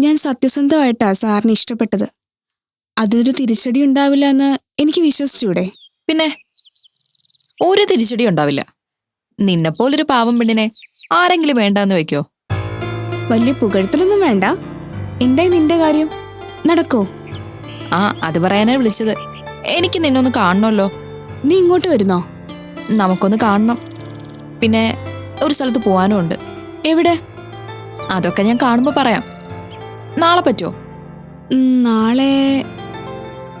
ഞാൻ സത്യസന്ധമായിട്ടാ സാറിന് ഇഷ്ടപ്പെട്ടത്. അതിനൊരു തിരിച്ചടി ഉണ്ടാവില്ല എന്ന് എനിക്ക് വിശ്വസിച്ചൂടെ. പിന്നെ ഒരു തിരിച്ചടി ഉണ്ടാവില്ല. നിന്നെപ്പോലൊരു പാവം പെണ്ണിനെ ആരെങ്കിലും വേണ്ടെന്ന് വെക്കോ വലിയ പുകഴ്ത്തലൊന്നും വേണ്ട. എന്തായി നിന്റെ കാര്യം? നടക്കോ. ആ അത് പറയാനാ വിളിച്ചത്. എനിക്ക് നിന്നൊന്ന് കാണണമല്ലോ. നീ ഇങ്ങോട്ട് വരുന്നോ? നമുക്കൊന്ന് കാണണം. പിന്നെ ഒരു സ്ഥലത്ത് പോവാനും ഉണ്ട്. എവിടെ? അതൊക്കെ ഞാൻ കാണുമ്പോൾ പറയാം. നാളെ പറ്റുമോ നാളെ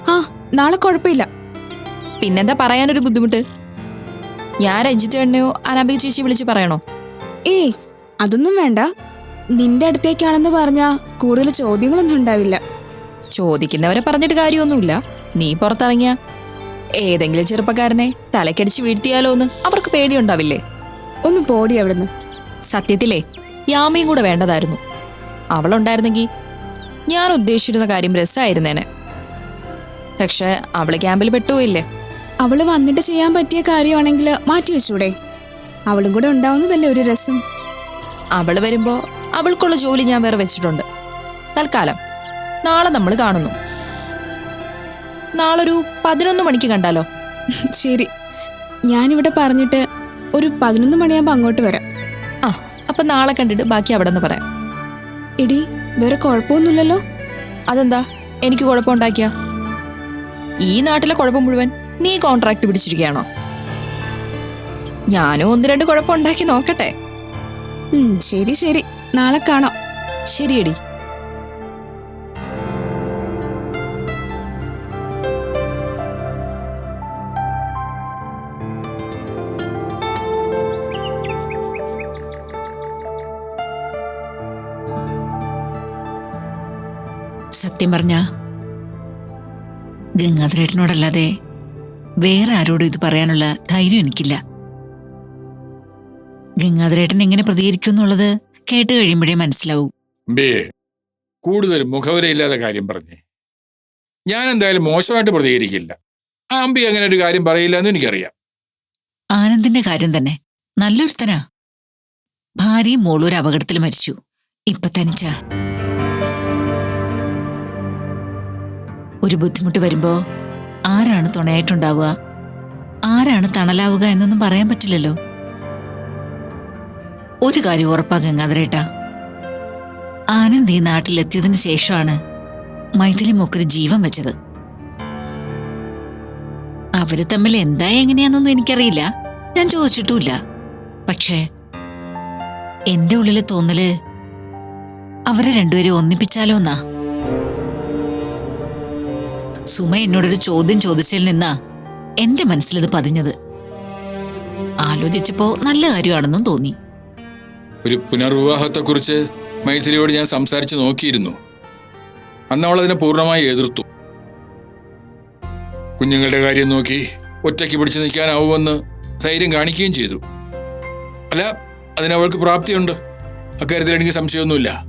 ആ നാളെ കുഴപ്പമില്ല. പിന്നെന്താ പറയാനൊരു ബുദ്ധിമുട്ട്? ഞാൻ രഞ്ജിത്ത് എണ്ണയോ അനാബിക ചേച്ചി വിളിച്ച് പറയണോ? ഏയ് അതൊന്നും വേണ്ട. നിന്റെ അടുത്തേക്കാണെന്ന് പറഞ്ഞാ കൂടുതൽ ചോദ്യങ്ങളൊന്നും ഉണ്ടാവില്ല. ചോദിക്കുന്നവരെ പറഞ്ഞിട്ട് കാര്യമൊന്നുമില്ല. നീ പുറത്തിറങ്ങിയ. ഏതെങ്കിലും ചെറുപ്പക്കാരനെ തലക്കടിച്ച് വീഴ്ത്തിയാലോ എന്ന് അവർക്ക് പേടിയുണ്ടാവില്ലേ? ഒന്ന് പോടി അവിടുന്ന്. സത്യത്തിലേ യാമയും കൂടെ വേണ്ടതായിരുന്നു. അവളുണ്ടായിരുന്നെങ്കിൽ ഞാൻ ഉദ്ദേശിച്ചിരുന്ന കാര്യം രസമായിരുന്നേനെ പക്ഷെ അവൾ ക്യാമ്പിൽ പെട്ടുപോയില്ലേ? അവൾ വന്നിട്ട് ചെയ്യാൻ പറ്റിയ കാര്യമാണെങ്കിൽ മാറ്റി വെച്ചൂടെ? അവളും കൂടെ ഉണ്ടാവുന്നതല്ലേ ഒരു രസം. അവൾ വരുമ്പോ അവൾക്കുള്ള ജോലി ഞാൻ വേറെ വെച്ചിട്ടുണ്ട്. തൽക്കാലം നാളെ നമ്മൾ കാണുന്നു. നാളൊരു പതിനൊന്ന് മണിക്ക് കണ്ടാലോ? ശരി. ഞാനിവിടെ പറഞ്ഞിട്ട് ഒരു പതിനൊന്ന് മണിയാകുമ്പോൾ അങ്ങോട്ട് വരാം. ആ അപ്പൊ നാളെ കണ്ടിട്ട് ബാക്കി അവിടെ നിന്ന് പറയാം. എടി വേറെ കുഴപ്പമൊന്നുമില്ലല്ലോ. അതെന്താ? എനിക്ക് കുഴപ്പമുണ്ടാക്കിയ? ഈ നാട്ടിലെ കുഴപ്പം മുഴുവൻ നീ കോൺട്രാക്ട് പിടിച്ചിരിക്കുകയാണോ? ഞാനും ഒന്ന് രണ്ട് കുഴപ്പമുണ്ടാക്കി നോക്കട്ടെ. ശരി ശരി. നാളെ കാണാം. ശരിയടി. സത്യം പറഞ്ഞ ഗംഗാധരേട്ടനോടല്ലാതെ വേറെ ആരോടും ഇത് പറയാനുള്ള ധൈര്യം എനിക്കില്ല. ഗംഗാധരേട്ടൻ എങ്ങനെ പ്രതികരിക്കും എന്നുള്ളത് കേട്ട് കഴിയുമ്പോഴേ മനസ്സിലാവും. കൂടുതൽ മുഖവരയില്ലാത്ത കാര്യം പറഞ്ഞേ. ഞാൻ എന്തായാലും മോശമായിട്ട് പ്രതികരിക്കില്ല. ആ അമ്പി അങ്ങനെ ഒരു കാര്യം പറയില്ല എന്ന് എനിക്കറിയാം. ആനന്ദിന്റെ കാര്യം തന്നെ നല്ലൊരു നല്ലൊരുത്തനാ. ഭാര്യയും മോളൂർ അപകടത്തിൽ മരിച്ചു. ഇപ്പൊ തനിച്ച. ഒരു ബുദ്ധിമുട്ട് വരുമ്പോ ആരാണ് തുണയായിട്ടുണ്ടാവുക? ആരാണ് തണലാവുക എന്നൊന്നും പറയാൻ പറ്റില്ലല്ലോ. ഒരു കാര്യം ഉറപ്പാ ഗംഗാധരേട്ട. ആനന്ദ് ഈ നാട്ടിലെത്തിയതിനു ശേഷമാണ് മൈഥിലി മൂക്കര് ജീവൻ വെച്ചത്. അവർ തമ്മിൽ എന്താ എങ്ങനെയാണെന്നൊന്നും എനിക്കറിയില്ല. ഞാൻ ചോദിച്ചിട്ടുമില്ല. പക്ഷേ എന്റെ ഉള്ളിലെ തോന്നൽ അവരെ രണ്ടുപേരും ഒന്നിപ്പിച്ചാലോ എന്നാ സുമ എന്നോടൊരു ചോദ്യം ചോദിച്ചതിൽ നിന്നാ എന്റെ മനസ്സിലിത് പതിഞ്ഞത്. ആലോചിച്ചപ്പോ നല്ല കാര്യമാണെന്നും തോന്നി. ഒരു പുനർവിവാഹത്തെ കുറിച്ച് മൈഥിലിയോട് ഞാൻ സംസാരിച്ചു നോക്കിയിരുന്നു. അന്ന് അവൾ അതിനെ പൂർണമായി എതിർത്തു. കുഞ്ഞുങ്ങളുടെ കാര്യം നോക്കി ഒറ്റയ്ക്ക് പിടിച്ചു നിൽക്കാനാവുമെന്ന് ധൈര്യം കാണിക്കുകയും ചെയ്തു. അല്ല അതിനവൾക്ക് പ്രാപ്തിയുണ്ട്. അക്കാര്യത്തിൽ എനിക്ക് സംശയമൊന്നുമില്ല.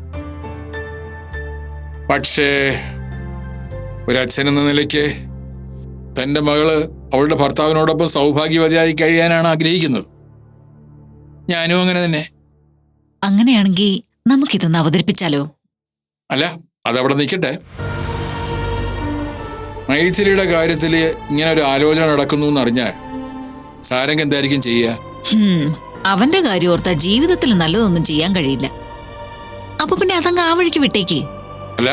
പക്ഷേ ഒരച്ഛൻ എന്ന നിലയ്ക്ക് തന്റെ മകൾ അവളുടെ ഭർത്താവിനോടൊപ്പം സൗഭാഗ്യവതിയായി കഴിയാനാണ് ആഗ്രഹിക്കുന്നത്. ഞാനും അങ്ങനെ തന്നെ. അങ്ങനെയാണെങ്കിൽ നമുക്കിതൊന്ന് അവതരിപ്പിച്ചാലോ? അല്ല അതവിടെ നിൽക്കട്ടെ. മൈഥിലിയുടെ കാര്യത്തിൽ ഇങ്ങനെ ഒരു ആലോചന നടക്കുന്നു എന്നറിഞ്ഞാൽ സാരംഗ് എന്തായിരിക്കും ചെയ്യുക? അവന്റെ കാര്യം ഓർത്താ ജീവിതത്തിൽ നല്ലതൊന്നും ചെയ്യാൻ കഴിയില്ല. അപ്പൊ പിന്നെ അതങ്ങ് ആ വഴിക്ക് വിട്ടേക്ക്. അല്ല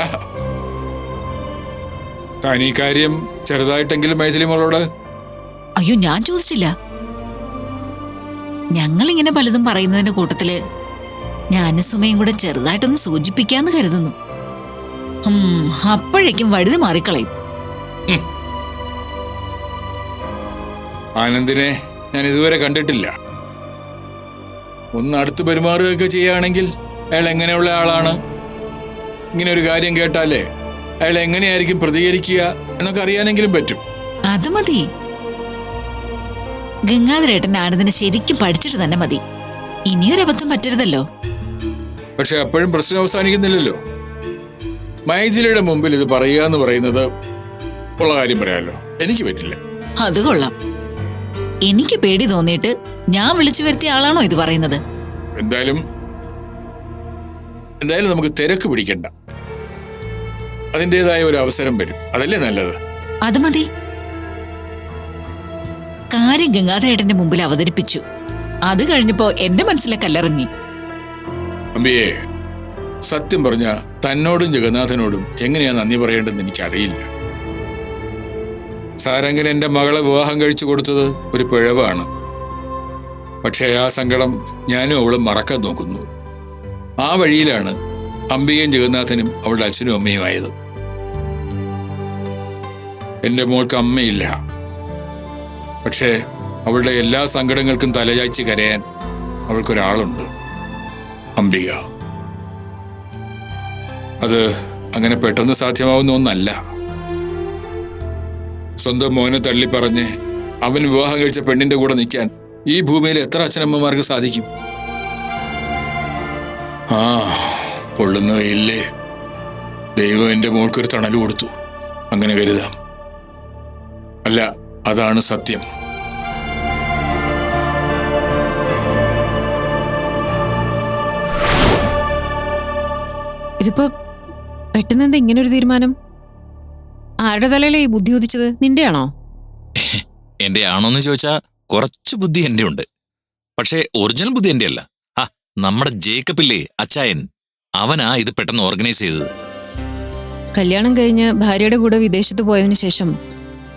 താൻ ഈ കാര്യം ചെറുതായിട്ടെങ്കിലും മൈഥിലിമോളോട് അയ്യോ ഞാൻ ചോദിച്ചില്ല. ഞങ്ങൾ ഇങ്ങനെ പലതും പറയുന്നതിന്റെ കൂട്ടത്തിൽ ഞാനും സുമയും കൂടെ ചെറുതായിട്ടൊന്ന് സൂചിപ്പിക്കാന്ന് കരുതുന്നു. ഹും, അപ്പോഴേക്കും വഴുതി മാറിക്കളയും. ആനന്ദിനെ ഞാൻ ഇതുവരെ കണ്ടിട്ടില്ല. ഒന്ന് അടുത്ത് പെരുമാറുകയൊക്കെ ചെയ്യുകയാണെങ്കിൽ അയാൾ എങ്ങനെയുള്ള ആളാണ്? ഇങ്ങനെ ഒരു കാര്യം കേട്ടാലേ അയാൾ എങ്ങനെയായിരിക്കും പ്രതികരിക്കുക എന്നൊക്കെ അറിയാനെങ്കിലും പറ്റും. അത് മതി. ഗംഗാധരേട്ടൻ ആനന്ദിനെ ശരിക്കും പഠിച്ചിട്ട് തന്നെ മതി. ഇനിയൊരു അബദ്ധം പറ്റരുതല്ലോ. പക്ഷെ അപ്പോഴും പ്രശ്നം അവസാനിക്കുന്നില്ലല്ലോ. മൈജിലയുടെ മുമ്പിൽ ഇത് പറയുക എന്ന് പറയുന്നത് ഉള്ള കാര്യം പറയാമല്ലോ എനിക്ക് പറ്റില്ല. അത് കൊള്ളാം. എനിക്ക് പേടി തോന്നിയിട്ട് ഞാൻ വിളിച്ചു വരുത്തിയ ആളാണോ ഇത് പറയുന്നത്? എന്തായാലും എന്തായാലും നമുക്ക് തിരക്ക് പിടിക്കണ്ട. അതിന്റെതായ ഒരു അവസരം വരും. അതല്ലേ നല്ലത്? അത് മതി. കാര്യം ഗംഗാധരേട്ടന്റെ മുമ്പിൽ അവതരിപ്പിച്ചു. അത് കഴിഞ്ഞപ്പോ എന്റെ മനസ്സിലെ കല്ലറിഞ്ഞി. അമ്പിയേ സത്യം പറഞ്ഞ തന്നോടും ജഗന്നാഥനോടും എങ്ങനെയാ നന്ദി പറയേണ്ടതെന്ന് എനിക്കറിയില്ല. സാരംഗൻ എന്റെ മകളെ വിവാഹം കഴിച്ചു കൊടുത്തത് ഒരു പിഴവാണ്. പക്ഷേ ആ സങ്കടം ഞാനും അവളും മറക്കാൻ നോക്കുന്നു. ആ വഴിയിലാണ് അമ്പികയും ജഗന്നാഥനും അവളുടെ അച്ഛനും അമ്മയും ആയത് എന്റെ മോൾക്ക് അമ്മയില്ല. പക്ഷേ അവളുടെ എല്ലാ സങ്കടങ്ങൾക്കും തലചായ്ച്ച് കരയാൻ അവൾക്കൊരാളുണ്ട്. അംബിക. അത് അങ്ങനെ പെട്ടെന്ന് സാധ്യമാവുന്ന ഒന്നല്ല. സ്വന്തം മോനെ തള്ളി പറഞ്ഞ് അവൻ വിവാഹം കഴിച്ച പെണ്ണിന്റെ കൂടെ നിൽക്കാൻ ഈ ഭൂമിയിൽ എത്ര അച്ഛനമ്മമാർക്ക് സാധിക്കും? ആ പൊള്ളുന്ന ദൈവം എന്റെ മോൾക്കൊരു തണൽ കൊടുത്തു. അങ്ങനെ കരുതാം. അല്ല അതാണ് സത്യം. ഇതിപ്പോ പെട്ടെന്ന് എന്താ ഇങ്ങനെ ഒരു തീരുമാനം? ആരുടെ തലയിലെ ഈ ബുദ്ധി ഉദിച്ചത്? നിന്റെയാണോ? എന്റെ ആണോന്ന് ചോദിച്ചാ കുറച്ച് ബുദ്ധി എന്റെ ഉണ്ട് പക്ഷേ ഒറിജിനൽ ബുദ്ധി എന്റെ അല്ല ആ നമ്മുടെ ജേക്കബില്ലേ അച്ചായൻ അവനാ ഇത് പെട്ടെന്ന് ഓർഗനൈസ് ചെയ്തത്. കല്യാണം കഴിഞ്ഞ് ഭാര്യയുടെ കൂടെ വിദേശത്ത് പോയതിനു ശേഷം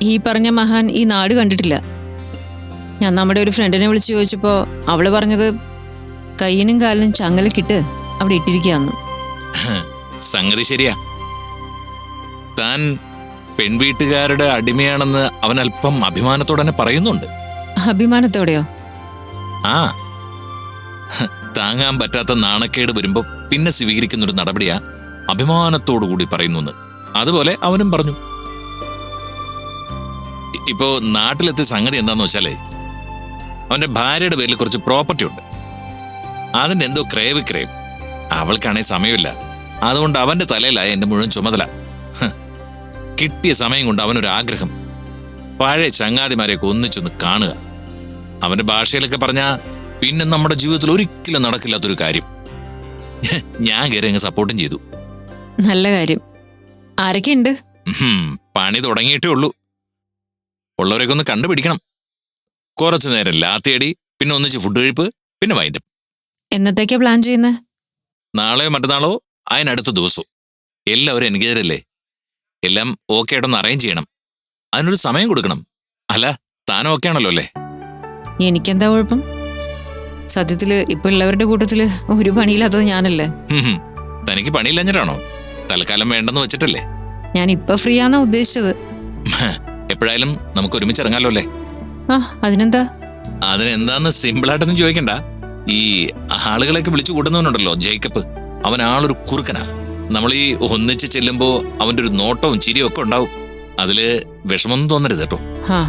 ഈ പറഞ്ഞ മഹാൻ ഈ നാട് കണ്ടിട്ടില്ല. ഞാൻ നമ്മുടെ ഒരു ഫ്രണ്ടിനെ വിളിച്ച് ചോദിച്ചപ്പോ അവൾ പറഞ്ഞത് കയ്യിനും കാലിനും ചങ്ങലക്കിട്ട് അവിടെ ഇട്ടിരിക്കുകയെന്ന്. സംഗതി ശരിയാ. താൻ പെൺവീട്ടുകാരുടെ അടിമയാണെന്ന് അവൻ അല്പം അഭിമാനത്തോടെ തന്നെ പറയുന്നുണ്ട്. അഭിമാനത്തോടെയോ? ആ. താങ്ങാൻ പറ്റാത്ത നാണക്കേട് വരുമ്പോ പിന്നെ സ്വീകരിക്കുന്ന ഒരു നടപടിയാ അഭിമാനത്തോടു കൂടി പറയുന്നു അതുപോലെ അവനും പറഞ്ഞു. ഇപ്പോ നാട്ടിലെത്തിയ സംഗതി എന്താന്ന് വെച്ചാലേ അവന്റെ ഭാര്യയുടെ പേരിൽ കുറച്ച് പ്രോപ്പർട്ടി ഉണ്ട്. അതിന്റെ എന്തോ ക്രയവ് ക്രയം അവൾക്കാണെ സമയമില്ല. അതുകൊണ്ട് അവന്റെ തലയിലായ എന്റെ മുഴുവൻ ചുമതല. കിട്ടിയ സമയം കൊണ്ട് അവനൊരു ആഗ്രഹം. പഴയ ചങ്ങാതിമാരെയൊക്കെ ഒന്നിച്ചൊന്ന് കാണുക. അവന്റെ ഭാഷയിലൊക്കെ പറഞ്ഞാൽ പിന്നെ നമ്മുടെ ജീവിതത്തിൽ ഒരിക്കലും നടക്കില്ലാത്തൊരു കാര്യം. ഞാൻ കയറി അങ്ങ് സപ്പോർട്ടും ചെയ്തു. നല്ല കാര്യം. ആരൊക്കെ ഉണ്ട് പണി തുടങ്ങിയിട്ടേ ഉള്ളൂ. ഉള്ളവരെയൊക്കെ ഒന്ന് കണ്ടുപിടിക്കണം. കുറച്ചു നേരം ലാത്തിയടി പിന്നെ ഒന്നിച്ച് ഫുഡ് കഴിപ്പ് പിന്നെ വൈൻഡപ്പ് എന്നത്തേക്കാ പ്ലാൻ ചെയ്യുന്നത് നാളെയോ മറ്റന്നാളോ? അതിനടുത്ത ദിവസവും. എല്ലാവരും എൻഗേജല്ലേ എല്ലാം ഓക്കെ ആയിട്ടൊന്ന് അറേഞ്ച് ചെയ്യണം. അതിനൊരു സമയം കൊടുക്കണം. അല്ല താനും ഓക്കെ ആണല്ലോ അല്ലേ? എനിക്കെന്താ കുഴപ്പം? സത്യത്തിൽ ഇപ്പൊ ഉള്ളവരുടെ കൂട്ടത്തിൽ ഒരു പണിയില്ലാത്തത് ഞാനല്ലേ. തനിക്ക് പണിയില്ലഞ്ഞിട്ടാണോ? തൽക്കാലം വേണ്ടെന്ന് വെച്ചിട്ടല്ലേ? ഞാൻ ഇപ്പൊ ഫ്രീ ആന്നാ ഉദ്ദേശിച്ചത്. എപ്പോഴായാലും നമുക്ക് ഒരുമിച്ച് ഇറങ്ങാലോ അല്ലേ? ആ അതിനെന്താ? അതിനെന്താന്ന് സിമ്പിളായിട്ടൊന്നും ചോദിക്കണ്ട. ഈ ആളുകളെയൊക്കെ വിളിച്ചു കൂട്ടുന്നവനുണ്ടല്ലോ ജേക്കബ്. അവൻ ആളൊരു കുറുക്കനാ. നമ്മൾ ഈ ഒന്നിച്ച് ചെല്ലുമ്പോ അവന്റെ ഒരു നോട്ടവും ചിരിയും ഒക്കെ ഉണ്ടാവും. അതിൽ വിഷമമൊന്നും തോന്നരുത് കേട്ടോ. ആ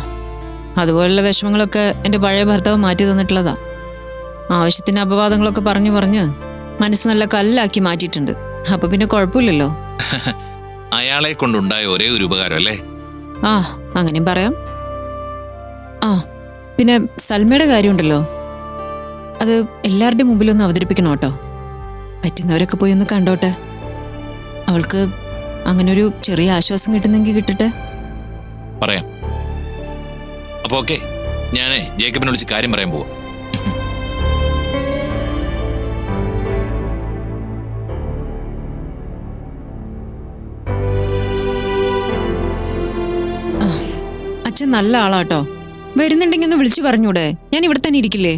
അതുപോലുള്ള വിഷമങ്ങളൊക്കെ എന്റെ പഴയ ഭർത്താവ് മാറ്റി തന്നിട്ടുള്ളതാ. ആവശ്യത്തിന് അപവാദങ്ങളൊക്കെ പറഞ്ഞു പറഞ്ഞ് മനസ്സ് നല്ല കല്ലാക്കി മാറ്റിയിട്ടുണ്ട്. അപ്പൊ പിന്നെ കുഴപ്പമില്ലല്ലോ. അയാളെ കൊണ്ടുണ്ടായ ഒരേ ഒരു ഉപകാരം അല്ലേ? ആ അങ്ങനെയും പറയാം. ആ പിന്നെ സൽമയുടെ കാര്യമുണ്ടല്ലോ. അത് എല്ലാവരുടെയും മുമ്പിലൊന്ന് അവതരിപ്പിക്കണം കേട്ടോ. പറ്റുന്നവരൊക്കെ പോയി ഒന്ന് കണ്ടോട്ടെ. അവൾക്ക് അങ്ങനെ ഒരു ചെറിയ ആശ്വാസം കിട്ടുന്നെങ്കിൽ കിട്ടട്ടെ. പറയാം. അപ്പൊ ഓക്കെ. ഞാനേ ജേക്കബിനെ വിളിച്ച് കാര്യം പറയാൻ പോവാം. നല്ല ആളാട്ടോ വരുന്നുണ്ടെങ്കിൽ ഒന്ന് വിളിച്ചു പറഞ്ഞൂടെ. ഞാൻ ഇവിടെ തന്നെ ഇരിക്കില്ലേ?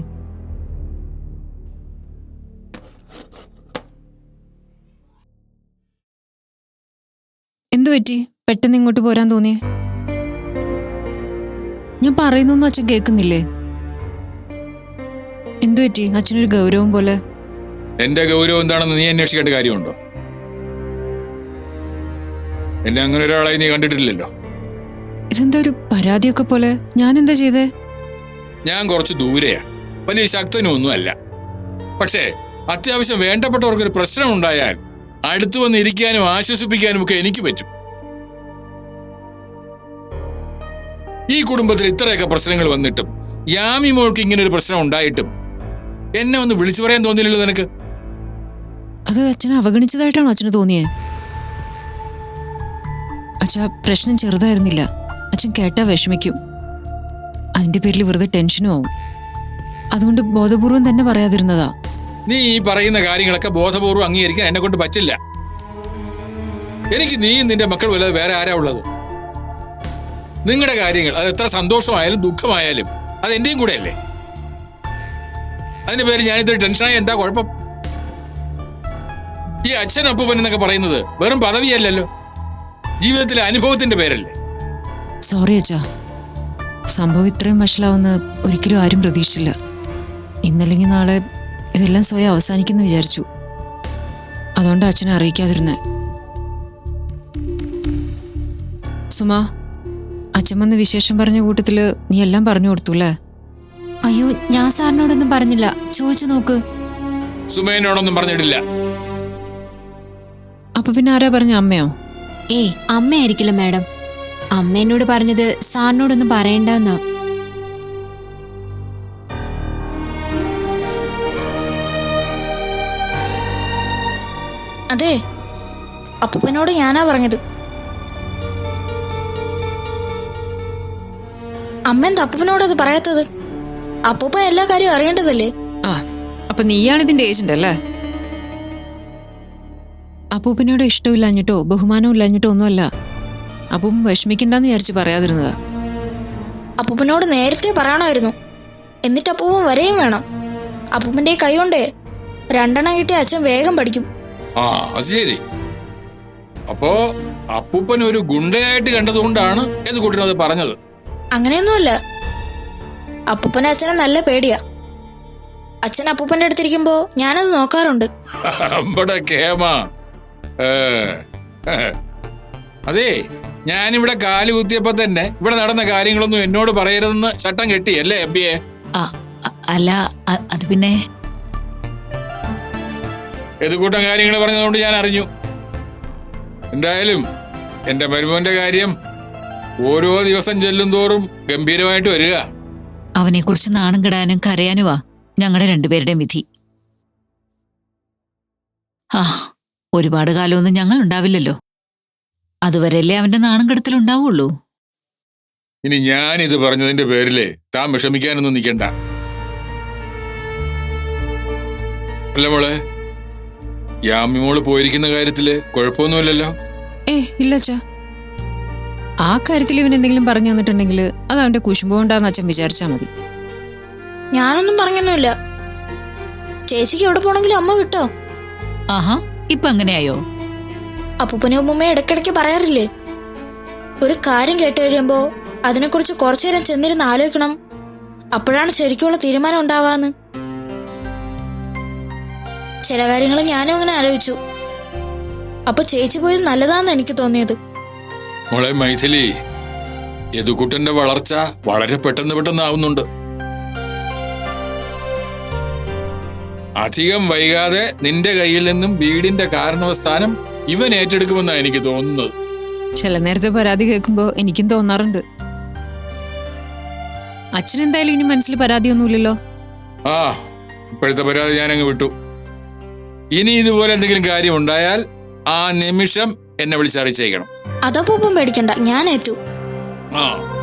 എന്തു പറ്റി? പെട്ടെന്ന് ഇങ്ങോട്ട് പോരാൻ തോന്നി ഞാൻ പറയുന്നൊന്നും അച്ഛൻ കേൾക്കുന്നില്ലേ? എന്തു പറ്റി? അച്ഛനൊരു ഗൗരവം പോലെ. എന്റെ ഗൗരവം എന്താണെന്ന് നീ അന്വേഷിക്കേണ്ട കാര്യമുണ്ടോ? എന്നെ അങ്ങനെ ഒരാളായി നീ കണ്ടിട്ടില്ലല്ലോ. ഇതെന്താ ഒരു പരാതിയൊക്കെ പോലെ? ഞാൻ എന്താ ചെയ്തേ? ഞാൻ കുറച്ച് ദൂരെയാ. വലിയ ശക്തനും അല്ല പക്ഷേ അത്യാവശ്യം വേണ്ടപ്പെട്ടവർക്കൊരു പ്രശ്നം ഉണ്ടായാൽ അടുത്തു വന്ന് ഇരിക്കാനും ആശ്വസിപ്പിക്കാനും ഒക്കെ എനിക്ക് പറ്റും. ഈ കുടുംബത്തിൽ ഇത്രയൊക്കെ പ്രശ്നങ്ങൾ വന്നിട്ടും യാമി മോൾക്ക് ഇങ്ങനെ ഒരു പ്രശ്നം ഉണ്ടായിട്ടും എന്നെ ഒന്ന് വിളിച്ചു പറയാൻ തോന്നിയില്ലല്ലോ നിനക്ക്? അത് അച്ഛനെ അവഗണിച്ചതായിട്ടാണോ അച്ഛന് തോന്നിയേ? അച്ഛാ പ്രശ്നം ചെറുതായിരുന്നില്ല. അച്ഛൻ കേട്ടാ വിഷമിക്കും. അതിന്റെ പേരിൽ വെറുതെ ടെൻഷനും ആവും. അതുകൊണ്ട് ബോധപൂർവം തന്നെ പറയാതിരുന്നതാ. നീ ഈ പറയുന്ന കാര്യങ്ങളൊക്കെ ബോധപൂർവം അംഗീകരിക്കാൻ എന്നെ കൊണ്ട് പറ്റില്ല. എനിക്ക് നീയും നിന്റെ മക്കൾ വല്ലത് വേറെ ആരാ ഉള്ളത്? നിങ്ങളുടെ കാര്യങ്ങൾ അത് എത്ര സന്തോഷമായാലും ദുഃഖമായാലും അത് എന്റെയും കൂടെ അല്ലേ അതിന്റെ പേര് ഇത്ര ടെൻഷനായ എന്താ കുഴപ്പം? ഈ അച്ഛൻ അപ്പൂപ്പൻ എന്നൊക്കെ പറയുന്നത് വെറും പദവിയല്ലല്ലോ. ജീവിതത്തിലെ അനുഭവത്തിന്റെ പേരല്ലേ? സോറി അച്ഛാ. സംഭവം ഇത്രയും വഷളാവുന്ന ഒരിക്കലും ആരും പ്രതീക്ഷിച്ചില്ല. ഇന്നല്ലെങ്കിൽ നാളെ ഇതെല്ലാം സ്വയം അവസാനിക്കുന്നു വിചാരിച്ചു. അതുകൊണ്ട് അച്ഛനെ അറിയിക്കാതിരുന്നേ. സുമ അച്ഛൻ വന്ന് വിശേഷം പറഞ്ഞ കൂട്ടത്തിൽ നീ എല്ലാം പറഞ്ഞു കൊടുത്തു അല്ലേ അയ്യോ ഞാൻ സാറിനോടൊന്നും പറഞ്ഞില്ല. ചോദിച്ചു നോക്ക്. സുമേനോടൊന്നും പറഞ്ഞിട്ടില്ല. അപ്പൊ പിന്നെ ആരാ പറഞ്ഞ അമ്മയോ? ഏയ് അമ്മയായിരിക്കില്ല മാഡം. അമ്മ എന്നോട് പറഞ്ഞത് സാറിനോടൊന്നും പറയണ്ടെന്നാ. അതെ അപ്പനോട് ഞാനാ പറഞ്ഞത്. അമ്മ എന്താ അപ്പൂപ്പനോട് അത് പറയാത്തത്? അപ്പൂപ്പ എല്ലാ കാര്യവും അറിയേണ്ടതല്ലേ? ആ അപ്പൊ നീയാണ് ഇതിന്റെ ഏജന്റ് അല്ലേ? അപ്പൂപ്പനോട് ഇഷ്ടമില്ലാഞ്ഞിട്ടോ ബഹുമാനവും ഇല്ലാഞ്ഞിട്ടോ ഒന്നുമല്ല. അപ്പം വിഷമിക്കണ്ടെന്ന് വിചാരിച്ച് പറയാതിരുന്നത്. അപ്പൂപ്പനോട് നേരത്തെ പറയണമായിരുന്നു. എന്നിട്ട് അപ്പൂപ്പൻ വരെയും വേണം. അപ്പൂപ്പന്റെ ഈ കൈ കൊണ്ടേ രണ്ടെണ്ണം കിട്ടിയ അച്ഛൻ വേഗം പഠിക്കും. ആ അത് ശരി. അപ്പോ അപ്പൂപ്പൻ ഒരു ഗുണ്ടയായിട്ട് കണ്ടതുകൊണ്ടാണ് ഏത് കൂട്ടിനത് പറഞ്ഞത്? അങ്ങനെയൊന്നുമല്ല. അപ്പൂപ്പനെ അച്ഛനെ നല്ല പേടിയാ. അച്ഛൻ അപ്പൂപ്പന്റെ അടുത്തിരിക്കുമ്പോ ഞാനത് നോക്കാറുണ്ട്. അമ്പടെ കേമ. അതേ ഞാനിവിടെ കാൽ കുത്തിയപ്പോ തന്നെ ഇവിടെ നടന്ന കാര്യങ്ങളൊന്നും എന്നോട് പറയരുതെന്ന് ചട്ടം കെട്ടി അല്ലേ എം അ- അല്ല അത് പിന്നെ? ഏതുകൂട്ടം കാര്യങ്ങൾ പറഞ്ഞതുകൊണ്ട് ഞാൻ അറിഞ്ഞു. എന്തായാലും എന്റെ മരുമോന്റെ കാര്യം ഓരോ ദിവസം ചെല്ലും തോറും ഗംഭീരമായിട്ട് വരിക. അവനെ കുറിച്ച് നാണം കെടാനും കരയാനുമാ ഞങ്ങളുടെ രണ്ടുപേരുടെയും വിധി. ആ ഒരുപാട് കാലമൊന്നും ഞങ്ങൾ ഉണ്ടാവില്ലല്ലോ അതുവരെയല്ലേ അവന്റെ നാണം കെടുത്തൽ ഉണ്ടാവുള്ളൂ ഇനി ഞാൻ ഇത് പറഞ്ഞതിന്റെ പേരിൽ താൻ വിഷമിക്കാനൊന്നും നിൽക്കണ്ട. അല്ല മോളെ യാമി മോൾ പോയിരിക്കുന്ന കാര്യത്തിൽ കുഴപ്പമൊന്നുമില്ലല്ലോ? ഏ ഇല്ല അച്ഛാ ആ കാര്യത്തിൽ ഇവൻ എന്തെങ്കിലും പറഞ്ഞു തന്നിട്ടുണ്ടെങ്കിൽ അത് അവന്റെ കുശുമ്പോ ഉണ്ടാന്ന് അച്ഛൻ വിചാരിച്ചാ മതി. ഞാനൊന്നും പറഞ്ഞൊന്നുമില്ല. ചേച്ചിക്ക് എവിടെ പോണെങ്കിലും അമ്മ വിട്ടോ? ആഹാ ഇപ്പൊ അങ്ങനെയായോ അപ്പൂപ്പനും അമ്മൂമ്മയും ഇടയ്ക്കിടയ്ക്ക് പറയാറില്ലേ? ഒരു കാര്യം കേട്ട് കഴിയുമ്പോ അതിനെക്കുറിച്ച് കുറച്ചു നേരം ചെന്നിരുന്ന് ആലോചിക്കണം. അപ്പോഴാണ് ശരിക്കുള്ള തീരുമാനം ഉണ്ടാവാന്ന്. ചില കാര്യങ്ങൾ ഞാനും അങ്ങനെ ആലോചിച്ചു. അപ്പൊ ചേച്ചി പോയത് നല്ലതാന്ന് എനിക്ക് തോന്നിയത്. മോളെ മൈഥിലി യദുക്കുട്ടന്റെ വളർച്ച വളരെ പെട്ടെന്ന് പെട്ടെന്ന് ആവുന്നുണ്ട്. അധികം വൈകാതെ നിന്റെ കയ്യിൽ നിന്നും വീടിന്റെ കാരണവസ്ഥാനം ഇവൻ ഏറ്റെടുക്കുമെന്നാ എനിക്ക് തോന്നുന്നത്. ചില നേരത്തെ പരാതി കേൾക്കുമ്പോ എനിക്കും തോന്നാറുണ്ട്. അച്ഛൻ എന്തായാലും ഇനി മനസ്സിൽ പരാതിയൊന്നുമില്ലല്ലോ? ആ ഇപ്പോഴത്തെ പരാതി ഞാനങ്ങ് വിട്ടു. ഇനി ഇതുപോലെ എന്തെങ്കിലും കാര്യം ഉണ്ടായാൽ ആ നിമിഷം എന്നെ വിളിച്ചറിയിച്ചേക്കണം. അതപ്പൂപ്പം പേടിക്കണ്ട ഞാൻ ഏറ്റു. ആ.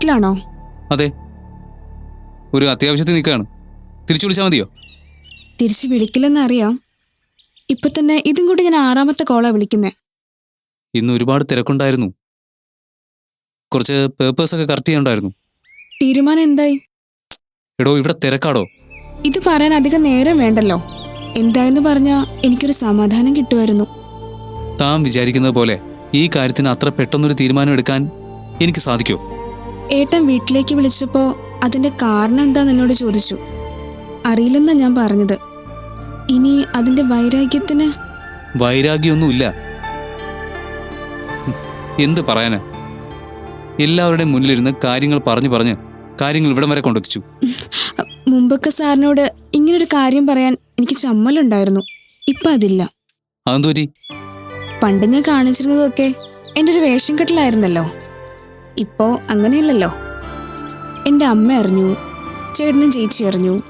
നാട്ടിലാണോ? അതെ. ഒരു അത്യാവശ്യത്തിൽ നിൽക്കുകയാണ്. തിരിച്ചു വിളിച്ചാൽ മതിയോ? തിരിച്ചു വിളിക്കില്ലെന്ന് അറിയാം ഇപ്പൊ തന്നെ ഇതും കൂടി ഞാൻ ആറാമത്തെ കോളാ വിളിക്കുന്നേ. ഇന്ന് ഒരുപാട് തിരക്കുണ്ടായിരുന്നു. കുറച്ച് പേപ്പേഴ്സ് ഒക്കെ കറക്റ്റ് ചെയ്യണ്ടായിരുന്നു തീരുമാനം എന്തായി? എടോ ഇവിടെ തിരക്കാടോ? ഇത് പറയാൻ അധികം നേരം വേണ്ടല്ലോ. എന്തായെന്ന് പറഞ്ഞാ എനിക്കൊരു സമാധാനം കിട്ടുമായിരുന്നു. താൻ വിചാരിക്കുന്നത് പോലെ ഈ കാര്യത്തിന് അത്ര പെട്ടെന്നൊരു തീരുമാനം എടുക്കാൻ എനിക്ക് സാധിക്കുമോ ഏട്ടൻ വീട്ടിലേക്ക് വിളിച്ചപ്പോൾ അതിന്റെ കാരണം എന്താന്ന് എന്നോട് ചോദിച്ചു. അറിയില്ലെന്നാ ഞാൻ പറഞ്ഞത്. ഇനി അതിന്റെ വൈരാഗ്യത്തിന്? വൈരാഗ്യമൊന്നുമില്ല. ഉം, എന്ത് പറയാനാ? എല്ലാവരുടെയും മുന്നിലിരുന്ന് കാര്യങ്ങൾ പറഞ്ഞു പറഞ്ഞ് കാര്യങ്ങൾ ഇവിടം വരെ കൊണ്ടെത്തിച്ചു. മുമ്പൊക്കെ സാറിനോട് ഇങ്ങനൊരു കാര്യം പറയാൻ എനിക്ക് ചമ്മലുണ്ടായിരുന്നു. ഇപ്പൊ അതില്ല. പണ്ട് ഞാൻ കാണിച്ചിരുന്നതൊക്കെ എന്റെ ഒരു വേഷം കെട്ടലായിരുന്നല്ലോ. ഇപ്പോ അങ്ങനെയല്ലല്ലോ. എന്റെ അമ്മ അറിഞ്ഞു. ചേട്ടനും ചേച്ചി അറിഞ്ഞു.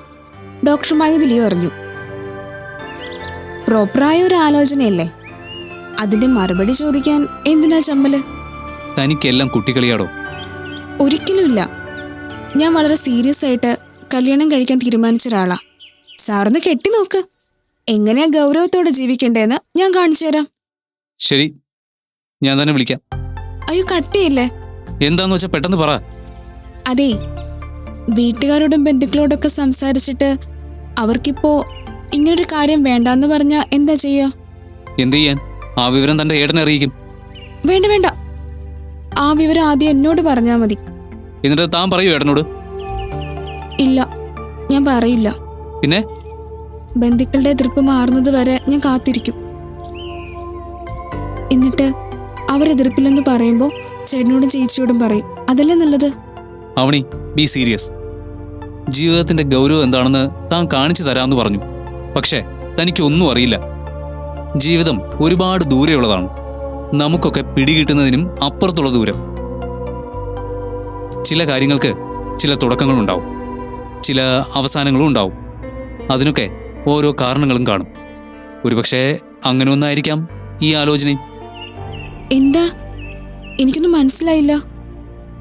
ഡോക്ടർ ദിലിയോ അറിഞ്ഞു. പ്രോപ്പറായ ഒരു ആലോചനയല്ലേ? അതിന്റെ മറുപടി ചോദിക്കാൻ എന്തിനാ ചമ്മൽ? തനിക്കെല്ലാം കുട്ടികളിയാടോ? ഒരിക്കലുമില്ല ഞാൻ വളരെ സീരിയസ് ആയിട്ട് കല്യാണം കഴിക്കാൻ തീരുമാനിച്ച ഒരാളാ. സാറൊന്ന് കെട്ടി നോക്ക്. എങ്ങനെയാ ഗൗരവത്തോടെ ജീവിക്കണ്ടേന്ന് ഞാൻ കാണിച്ചു തരാം. ശരി. ഞാൻ തന്നെ വിളിക്കാം. അയ്യോ കട്ടിയില്ലേ? എന്താന്ന് വെച്ചാ പെട്ടെന്ന് പറ. അതെ വീട്ടുകാരോടും ബന്ധുക്കളോടൊക്കെ സംസാരിച്ചിട്ട് അവർക്കിപ്പോ ഇങ്ങനൊരു കാര്യം വേണ്ടാന്ന് പറഞ്ഞ എന്താ ചെയ്യ? എന്ത് ചെയ്യാൻ? ആ വിവരം തന്റെ ഏടനെ അറിയിക്കും. വേണ്ട വേണ്ട. ആ വിവരം ആദ്യം എന്നോട് പറഞ്ഞാ മതി. എന്നിട്ട് താൻ പറയൂ ഏടനോട് ഇല്ല ഞാൻ പറയില്ല. പിന്നെ? ബന്ധുക്കളുടെ എതിർപ്പ് മാറുന്നത് വരെ ഞാൻ കാത്തിരിക്കും. എന്നിട്ട് അവരെതിർപ്പില്ലെന്ന് പറയുമ്പോൾ ചേട്ടനോടും ചേച്ചിയോടും പറയും. അതല്ലേ നല്ലത്? അവണി ബി സീരിയസ് ജീവിതത്തിന്റെ ഗൗരവം എന്താണെന്ന് താൻ കാണിച്ചു തരാമെന്ന് പറഞ്ഞു. പക്ഷേ തനിക്കൊന്നും അറിയില്ല. ജീവിതം ഒരുപാട് ദൂരെയുള്ളതാണ്. നമുക്കൊക്കെ പിടികിട്ടുന്നതിനും അപ്പുറത്തുള്ള ദൂരം. ചില കാര്യങ്ങൾക്ക് ചില തുടക്കങ്ങളുണ്ടാവും. ചില അവസാനങ്ങളും ഉണ്ടാവും. അതിനൊക്കെ ഓരോ കാരണങ്ങളും കാണും. ഒരുപക്ഷെ അങ്ങനെ ഒന്നായിരിക്കാം ഈ ആലോചനയും എന്താ? എനിക്കൊന്നും മനസ്സിലായില്ല.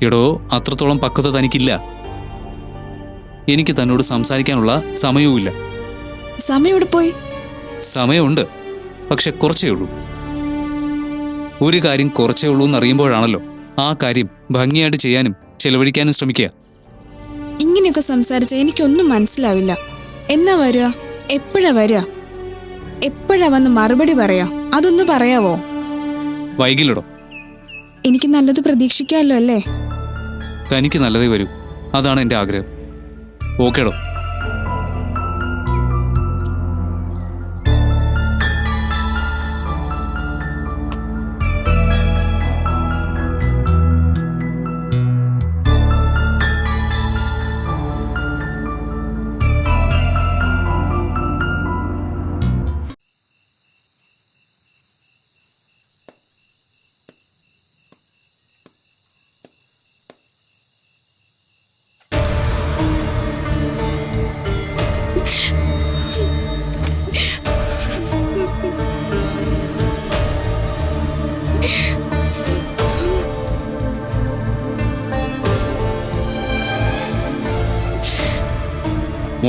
എടോ അത്രത്തോളം പക്വത തനിക്കില്ല. എനിക്ക് തന്നോട് സംസാരിക്കാനുള്ള സമയവുമില്ല. സമയം ഇവിടെ പോയി? സമയമുണ്ട് പക്ഷെ കുറച്ചേ ഉള്ളൂ. ഒരു കാര്യം കുറച്ചേ ഉള്ളൂ എന്നറിയുമ്പോഴാണല്ലോ ആ കാര്യം ഭംഗിയായിട്ട് ചെയ്യാനും ചെലവഴിക്കാനും ശ്രമിക്കുക. ഇങ്ങനെയൊക്കെ സംസാരിച്ച എനിക്കൊന്നും മനസ്സിലാവില്ല. എന്നാ വരിക? എപ്പോഴാ വരിക? എപ്പോഴാ വന്ന് മറുപടി പറയാ? അതൊന്ന് പറയാവോ? വൈകില്ലടോ. എനിക്ക് നല്ലത് പ്രതീക്ഷിക്കാമല്ലോ അല്ലേ? തനിക്ക് നല്ലതേ വരൂ. അതാണ് എന്റെ ആഗ്രഹം. ഓക്കേടോ?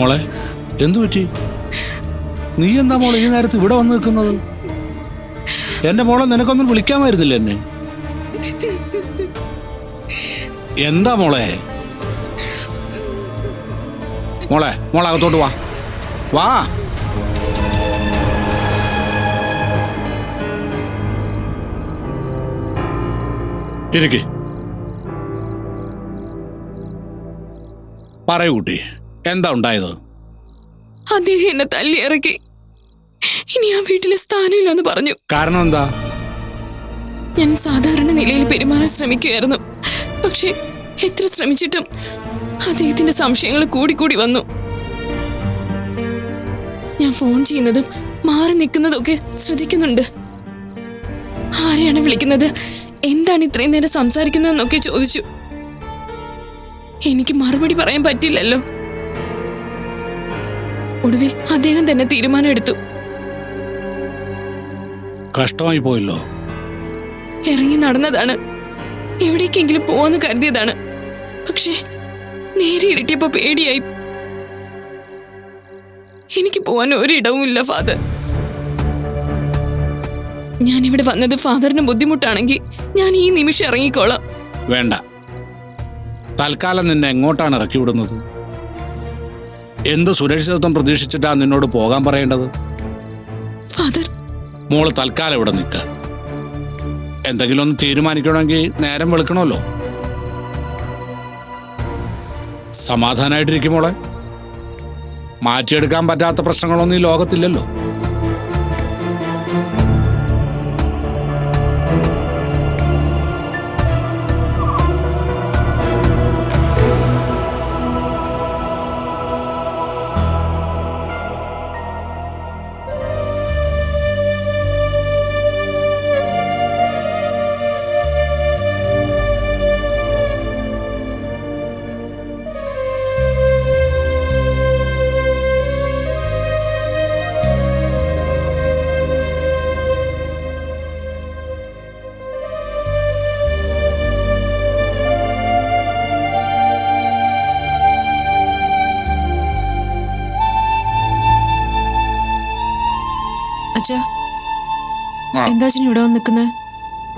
മോളെ എന്തു പറ്റി? നീ എന്താ മോളെ ഈ നേരത്ത് ഇവിടെ വന്ന് നിൽക്കുന്നത്? എന്റെ മോളെ നിനക്കൊന്നും വിളിക്കാമായിരുന്നില്ല എന്നെ. എന്താ മോളെ? മോളെ മോളെ അകത്തോട്ട് വാ. വാ. ഇരിക്കെ. പറയൂ കുട്ടി. എന്താ ഉണ്ടായത്? അദ്ദേഹം എന്നെ തല്ലി ഇറക്കി ഇനി ആ വീട്ടിലെ സ്ഥാനമില്ലെന്ന് പറഞ്ഞു. കാരണം എന്താ? ഞാൻ സാധാരണ നിലയിൽ പെരുമാറാൻ ശ്രമിക്കുകയായിരുന്നു. പക്ഷേ എത്ര ശ്രമിച്ചിട്ടും അദ്ദേഹത്തിന്റെ സംശയങ്ങൾ കൂടിക്കൂടി വന്നു. ഞാൻ ഫോൺ ചെയ്യുന്നതും മാറി നിൽക്കുന്നതൊക്കെ ശ്രദ്ധിക്കുന്നുണ്ട്. ആരെയാണ് വിളിക്കുന്നത്? എന്താണ് ഇത്രയും നേരം സംസാരിക്കുന്നതെന്നൊക്കെ ചോദിച്ചു. എനിക്ക് മറുപടി പറയാൻ പറ്റില്ലല്ലോ. ഒടുവിൽ അദ്ദേഹം തന്നെ തീരുമാനമെടുത്തു. കഷ്ടമായി പോയല്ലോ. ഇറങ്ങി നടന്നതാണ്. എവിടേക്കെങ്കിലും പോവാന്ന് കരുതിയതാണ്. പക്ഷേ നേരെ ഇരട്ടിയപ്പോ പേടിയായി. എനിക്ക് പോവാൻ ഒരിടവുമില്ല ഫാദർ. ഞാനിവിടെ വന്നത് ഫാദറിന് ബുദ്ധിമുട്ടാണെങ്കിൽ ഞാൻ ഈ നിമിഷം ഇറങ്ങിക്കോളാം. വേണ്ട. തൽക്കാലം നിന്നെ എങ്ങോട്ടാണ് ഇറക്കി വിടുന്നത് എന്ത് സുരക്ഷിതത്വം പ്രതീക്ഷിച്ചിട്ടാ നിന്നോട് പോകാൻ പറയേണ്ടത്? ഫാദർ. മോൾ തൽക്കാലം ഇവിടെ നിൽക്ക. എന്തെങ്കിലും ഒന്ന് തീരുമാനിക്കണമെങ്കിൽ നേരം വെളുക്കണമല്ലോ. സമാധാനമായിട്ടിരിക്കും മോളെ. മാറ്റിയെടുക്കാൻ പറ്റാത്ത പ്രശ്നങ്ങളൊന്നും ഈ ലോകത്തില്ലല്ലോ. അച്ഛാ. ആ. എന്താ അച്ഛൻ ഇവിടെ വന്ന് നിൽക്കുന്നത്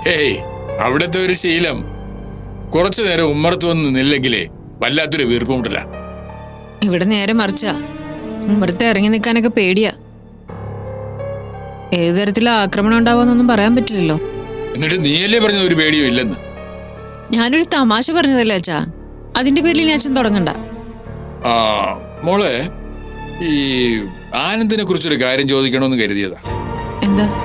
ഏയ് അവിടുത്തെ ഒരു ശീലം. കുറച്ചു നേരം ഉമ്മറത്ത് വന്ന് നിന്നില്ലെങ്കിലേ വല്ലാത്തൊരു വീർപ്പുമുട്ടില്ല ഇവിടെ നേരെ മറിച്ചാ. ഉമ്മറത്ത് ഇറങ്ങി നിൽക്കാനൊക്കെ പേടിയാ. ഏത് തരത്തിലുള്ള ആക്രമണം ഉണ്ടാവാന്നൊന്നും പറയാൻ പറ്റില്ലല്ലോ. എന്നിട്ട് നീയല്ലേ പറഞ്ഞ ഒരു പേടിയോ ഇല്ലെന്ന്? ഞാനൊരു തമാശ പറഞ്ഞതല്ലേ അച്ഛാ. അതിന്റെ പേരിൽ ഇനി അച്ഛൻ തുടങ്ങണ്ട. ആ മോളെ ഈ ആനന്ദിനെ കുറിച്ചൊരു കാര്യം ചോദിക്കണമെന്ന് കരുതിയതാ. എന്താ